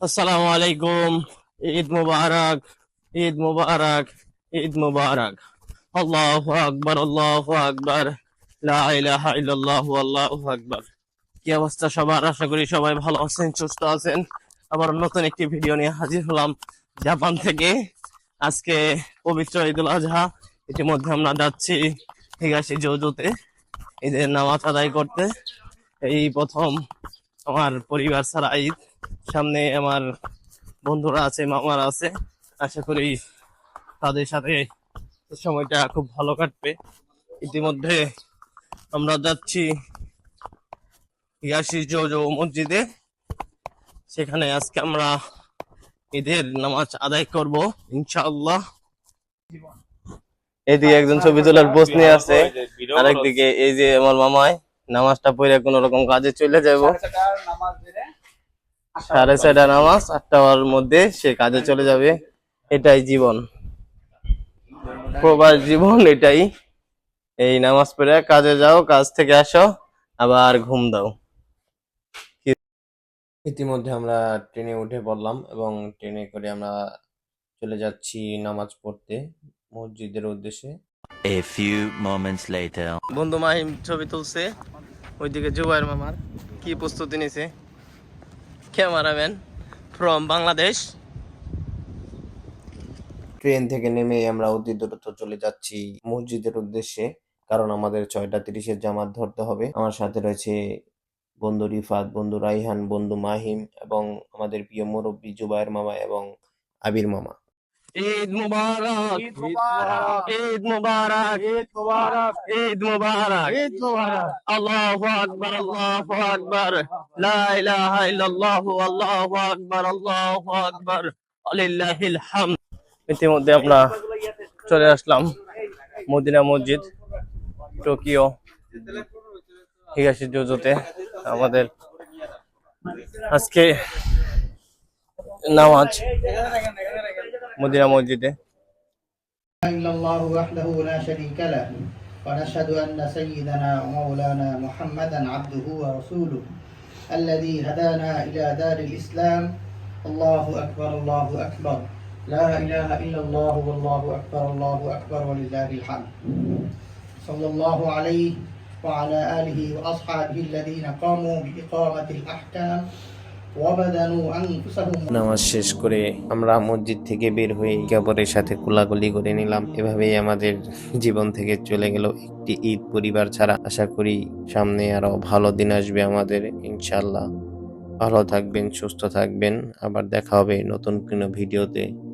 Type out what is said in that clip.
আসসালামু আলাইকুম, ঈদ মুবারক ঈদ মুবারক ঈদ মুবারক। আল্লাহু আকবার আল্লাহু আকবার। লা ইলাহা ইল্লাল্লাহু, আল্লাহু আকবার। কি অবস্থা সবার? আশা করি সবাই ভালো আছেন, সুস্থ আছেন। আবার নতুন একটি ভিডিও নিয়ে হাজির হলাম জাপান থেকে। আজকে পবিত্র ঈদুল আজহা। ইতিমধ্যে আমরা যাচ্ছি হিগাশি জৌজুতে ঈদের নামাজ আদায় করতে। এই প্রথম আমার পরিবার ছাড়া ঈদ। সামনে আমার বন্ধুরা আছে, মামারা আছে। আশা করি তাদের সাথে সময়টা খুব ভালো কাটবে। ইতিমধ্যে আমরা যাচ্ছি ইয়াসি জো মসজিদে। সেখানে আজকে আমরা ঈদের নামাজ আদায় করব, ইনশাআল্লাহ। এদিকে একজন ছবি তোলার পোস্ট নিয়ে আছে। আরেকদিকে এই যে আমার মামায় নামাজটা পড়ে কোন রকম কাজে চলে যাব। সাড়ে ছয়টা নামাজ আটটার মধ্যে সে কাজে চলে যাবে। এটাই জীবন। প্রবাস জীবন এটাই। এই নামাজ পড়ে কাজে যাও কাজ থেকে আসো আবার ঘুম দাও। ইতিমধ্যে আমরা ট্রেনে উঠে পড়লাম এবং ট্রেনে করে আমরা চলে যাচ্ছি নামাজ পড়তে মসজিদের উদ্দেশ্যে। A few moments later. বন্ধু মাহিম ছবি তুলছে। ওইদিকে জুবাইর মামার কি প্রস্তুতি নিছে? Cameraman from Bangladesh. ট্রেন থেকে নেমে আমরা অতি দ্রুত চলে যাচ্ছি মসজিদের উদ্দেশ্যে কারণ আমাদের ছয়টা তিরিশের জামাত ধরতে হবে। আমার সাথে রয়েছে বন্ধু রিফাত বন্ধু রাইহান বন্ধু মাহিম এবং আমাদের প্রিয় মুরব্বী জুবাইর মামা এবং আবির মামা। ঈদ মুবারক। ঈদ মুবারক। ঈদ মুবারক। ঈদ মুবারক। ঈদ মুবারক। ঈদ মুবারক। আল্লাহু আকবার আল্লাহু আকবার। লা ইলাহা ইল্লাল্লাহু আল্লাহু আকবার আল্লাহু আকবার। আলিল্লাহিল হামদ ইতিমধ্যে আমরা চলে আসলাম মদিনা মসজিদ টোকিও হিগাশি জোজোতে। আমাদের আজকে নামাজ মদিনা মসজিদে إلا الله وحده لا شريك له ونشهد أن سيدنا ومولانا محمدا عبده ورسوله الذي هدانا إلى دار الإسلام الله أكبر الله أكبر لا إله إلا الله والله أكبر الله أكبر ولله الحمد صلى الله عليه وعلى آله وأصحابه الذين قاموا بإقامة الأحكام وبذلوا أنفسهم নামাজ শেষ করে আমরা মসজিদ থেকে বের হয়ে কাপড়ের সাথে কোলাগুলি করে নিলাম। এভাবেই আমাদের জীবন থেকে চলে গেল একটি ঈদ পরিবার ছাড়া। আশা করি সামনে আরও ভালো দিন আসবে আমাদের ইনশাল্লাহ ভালো থাকবেন, সুস্থ থাকবেন। আবার দেখা হবে নতুন কোনো ভিডিওতে।